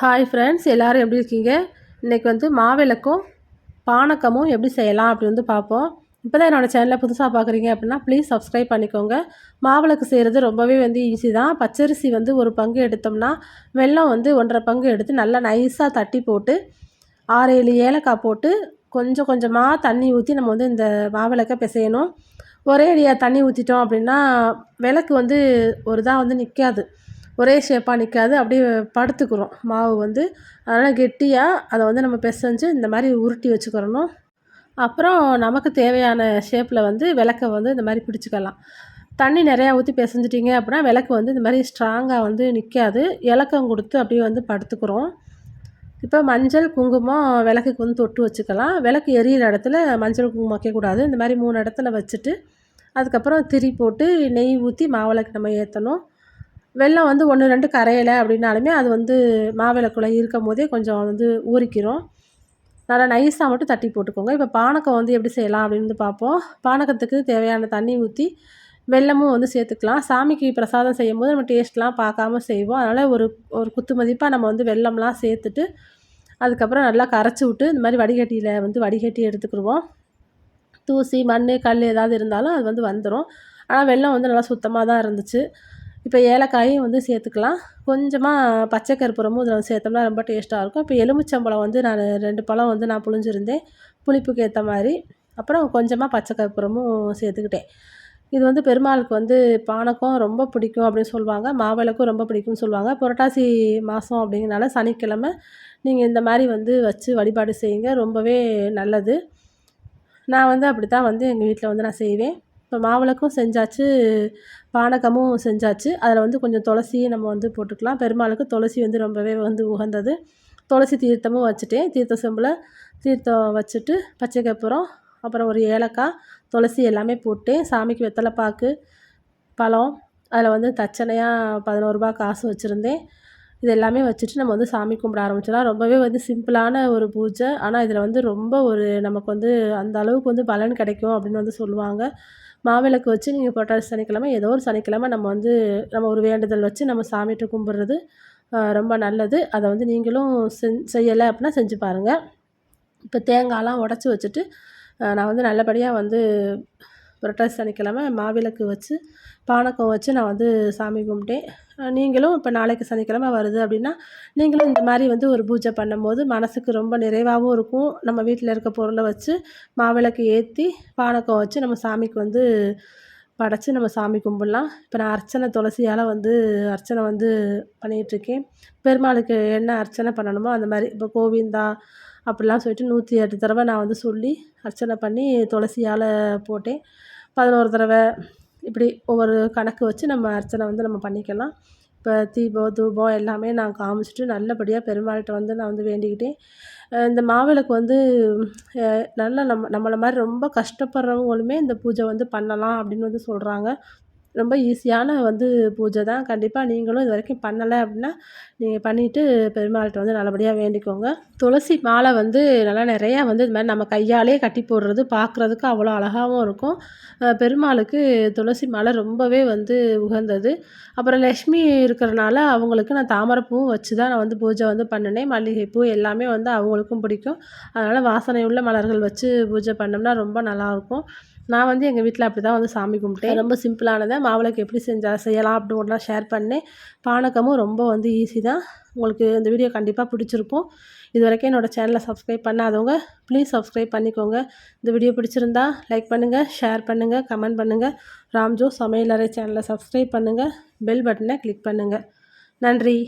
Hi friends எல்லோரும் எப்படி இருக்கீங்க? இன்றைக்கி வந்து மாவிளக்கும் பானக்கமும் எப்படி செய்யலாம் அப்படி வந்து பார்ப்போம். இப்போ தான் என்னோடய சேனலை புதுசாக பார்க்குறீங்க அப்படின்னா ப்ளீஸ் சப்ஸ்கிரைப் பண்ணிக்கோங்க. மாவிளக்கு செய்கிறது ரொம்பவே வந்து ஈஸி தான். பச்சரிசி வந்து ஒரு பங்கு எடுத்தோம்னா வெல்லம் வந்து ஒன்றரை பங்கு எடுத்து நல்லா நைஸாக தட்டி போட்டு ஆறு ஏழு ஏலக்காய் போட்டு கொஞ்சம் கொஞ்சமாக தண்ணி ஊற்றி நம்ம வந்து இந்த மாவிளக்கை பிசையணும். ஒரே அடியாக தண்ணி ஊற்றிட்டோம் அப்படின்னா விளக்கு வந்து ஒரு தான் வந்து நிற்காது ஒரே ஷேப்பாக நிற்காது அப்படியே படுத்துக்கிறோம். மாவு வந்து அதனால் கெட்டியாக அதை வந்து நம்ம பிசைஞ்சு இந்த மாதிரி உருட்டி வச்சுக்கிறணும். அப்புறம் நமக்கு தேவையான ஷேப்பில் வந்து விளக்கை வந்து இந்த மாதிரி பிடிச்சிக்கலாம். தண்ணி நிறையா ஊற்றி பிசைஞ்சிட்டிங்க அப்படின்னா விளக்கு வந்து இந்த மாதிரி ஸ்ட்ராங்காக வந்து நிற்காது இலக்கம் கொடுத்து அப்படியே வந்து படுத்துக்கிறோம். இப்போ மஞ்சள் குங்குமம் விளக்குக்கு வந்து தொட்டு வச்சுக்கலாம். விளக்கு எரியிற இடத்துல மஞ்சள் குங்குமம் வைக்கக்கூடாது. இந்த மாதிரி மூணு இடத்துல வச்சுட்டு அதுக்கப்புறம் திரி போட்டு நெய் ஊற்றி மாவிளக்கு நம்ம ஏற்றணும் வெள்ளம் வந்து ஒன்று ரெண்டு கரையலை அப்படின்னாலுமே அது வந்து மாவிளக்குள்ளே இருக்கும் போதே கொஞ்சம் வந்து ஊறிக்கிறோம் நல்லா நைஸாக மட்டும் தட்டி போட்டுக்கோங்க. இப்போ பானக்கம் வந்து எப்படி செய்யலாம் அப்படின்னு பார்ப்போம். பானக்கத்துக்கு தேவையான தண்ணி ஊற்றி வெள்ளமும் வந்து சேர்த்துக்கலாம். சாமிக்கு பிரசாதம் செய்யும் போது நம்ம டேஸ்ட்லாம் பார்க்காம செய்வோம். அதனால் ஒரு ஒரு குத்து மதிப்பாக நம்ம வந்து வெள்ளம்லாம் சேர்த்துட்டு அதுக்கப்புறம் நல்லா கரைச்சி விட்டு இந்த மாதிரி வடிகட்டியில் வந்து வடிகட்டி எடுத்துக்கிடுவோம். தூசி மண் கல் ஏதாவது இருந்தாலும் அது வந்து வந்துடும் ஆனால் வெள்ளம் வந்து நல்லா சுத்தமாக தான் இருந்துச்சு. இப்போ ஏலக்காயும் வந்து சேர்த்துக்கலாம். கொஞ்சமாக பச்சை கருப்புறமும் இதில் வந்து சேர்த்தோம்னா ரொம்ப டேஸ்ட்டாக இருக்கும். இப்போ எலுமிச்சம்பழம் வந்து நான் ரெண்டு பழம் வந்து நான் புழிஞ்சிருந்தேன். புளிப்புக்கு ஏற்ற மாதிரி. அப்புறம் கொஞ்சமாக பச்சை கற்பூரமும் சேர்த்துக்கிட்டேன். இது வந்து பெருமாளுக்கு வந்து பானக்கம் ரொம்ப பிடிக்கும் அப்படின்னு சொல்லுவாங்க. மாவிளக்கும் ரொம்ப பிடிக்கும்னு சொல்லுவாங்க. புரட்டாசி மாதம் அப்படிங்கிறனால சனிக்கிழமை நீங்கள் இந்த மாதிரி வந்து வச்சு வழிபாடு செய்யுங்க. ரொம்பவே நல்லது. நான் வந்து அப்படி தான் வந்து எங்கள் வீட்டில் வந்து நான் செய்வேன். இப்போ மாவிளக்கும் செஞ்சாச்சு பானகமும் செஞ்சாச்சு. அதில் வந்து கொஞ்சம் துளசியும் நம்ம வந்து போட்டுக்கலாம். பெருமாளுக்கு துளசி வந்து ரொம்பவே வந்து உகந்தது. துளசி தீர்த்தமும் வச்சுட்டேன். தீர்த்த செம்பில் தீர்த்தம் வச்சுட்டு பச்சை கற்பூரம் அப்புறம் ஒரு ஏலக்காய் துளசி எல்லாமே போட்டு சாமிக்கு வெத்தலை பாக்கு பழம் அதில் வந்து தச்சனையாக பதினோருபா காசு வச்சுருந்தேன். இது எல்லாமே வச்சுட்டு நம்ம வந்து சாமி கும்பிட ஆரம்பிச்சிடலாம். ரொம்பவே வந்து சிம்பிளான ஒரு பூஜை. ஆனால் இதில் வந்து ரொம்ப ஒரு நமக்கு வந்து அந்த அளவுக்கு வந்து பலன் கிடைக்கும் அப்படின்னு வந்து சொல்லுவாங்க. மாவிளக்கு வச்சு நீங்கள் புரட்டாசி சனிக்கிழமை ஏதோ ஒரு சனிக்கிழமை நம்ம வந்து நம்ம ஒரு வேண்டுதல் வச்சு நம்ம சாமிகிட்ட கும்பிட்றது ரொம்ப நல்லது. அதை வந்து நீங்களும் செஞ் செய்யலை அப்படின்னா செஞ்சு பாருங்கள் இப்போ தேங்காயெலாம் உடச்சி வச்சுட்டு நான் வந்து நல்லபடியாக வந்து புரட்டாசி சனிக்கிழமை மாவிளக்கு வச்சு பானகம் வச்சு நான் வந்து சாமி கும்பிட்டேன். நீங்களும் இப்போ நாளைக்கு சனிக்கிழமை வருது அப்படின்னா நீங்களும் இந்த மாதிரி வந்து ஒரு பூஜை பண்ணும்போது மனதுக்கு ரொம்ப நிறைவாகவும் இருக்கும். நம்ம வீட்டில் இருக்க பொருளை வச்சு மாவிளக்கு ஏற்றி பானக்கம் வச்சு நம்ம சாமிக்கு வந்து படைச்சி நம்ம சாமி கும்பிட்லாம். இப்போ நான் அர்ச்சனை துளசியால் வந்து அர்ச்சனை வந்து பண்ணிகிட்ருக்கேன் பெருமாளுக்கு என்ன அர்ச்சனை பண்ணணுமோ அந்த மாதிரி. இப்போ கோவிந்தா அப்படிலாம் சொல்லிட்டு நூற்றி எட்டு தடவை நான் வந்து சொல்லி அர்ச்சனை பண்ணி துளசியால் போட்டேன். பதினோரு தடவை இப்படி ஒவ்வொரு கணக்கு வச்சு நம்ம அர்ச்சனை வந்து நம்ம பண்ணிக்கலாம். இப்போ தீபம் தூபம் எல்லாமே நான் காமிச்சிட்டு நல்லபடியாக பெருமாள்கிட்ட வந்து நான் வந்து வேண்டிக்கிட்டேன். இந்த மாவிளக்கு வந்து நல்லா நம்ம நம்மளை மாதிரி ரொம்ப கஷ்டப்படுறவங்களுமே இந்த பூஜை வந்து பண்ணலாம் அப்படின்னு வந்து சொல்கிறாங்க ரொம்ப ஈஸியான வந்து பூஜை தான். கண்டிப்பாக நீங்களும் இது வரைக்கும் பண்ணலை அப்படின்னா நீங்கள் பண்ணிவிட்டு பெருமாள்கிட்ட வந்து நல்லபடியாக வேண்டிக்கோங்க. துளசி மாலை வந்து நல்லா நிறையா வந்து இது மாதிரி நம்ம கையாலே கட்டி போடுறது பார்க்குறதுக்கு அவ்வளோ அழகாகவும் இருக்கும். பெருமாளுக்கு துளசி மாலை ரொம்பவே வந்து உகந்தது. அப்புறம் லக்ஷ்மி இருக்கிறனால அவங்களுக்கு நான் தாமரைப்பூவும் வச்சு தான் நான் வந்து பூஜை வந்து பண்ணினேன். மல்லிகைப்பூ எல்லாமே வந்து அவங்களுக்கும் பிடிக்கும். அதனால் வாசனை உள்ள மலர்கள் வச்சு பூஜை பண்ணோம்னா ரொம்ப நல்லாயிருக்கும் நான் வந்து எங்கள் வீட்டில் அப்படி தான் வந்து சாமி கும்பிட்டேன். ரொம்ப சிம்பிளானதை மாவிளக்கு எப்படி செஞ்சால் செய்யலாம் அப்படின்னு ஷேர் பண்ணேன். பானகமும் ரொம்ப வந்து ஈஸி தான். உங்களுக்கு இந்த வீடியோ கண்டிப்பாக பிடிச்சிருக்கும். இது வரைக்கும் என்னோடய சேனலை சப்ஸ்கிரைப் பண்ணாதவங்க ப்ளீஸ் சப்ஸ்கிரைப் பண்ணிக்கோங்க. இந்த வீடியோ பிடிச்சிருந்தா லைக் பண்ணுங்கள் ஷேர் பண்ணுங்கள் கமெண்ட் பண்ணுங்கள் ராம்ஜோ சமையலறை சேனலை சப்ஸ்கிரைப் பண்ணுங்கள் பெல் பட்டனை கிளிக் பண்ணுங்கள் நன்றி.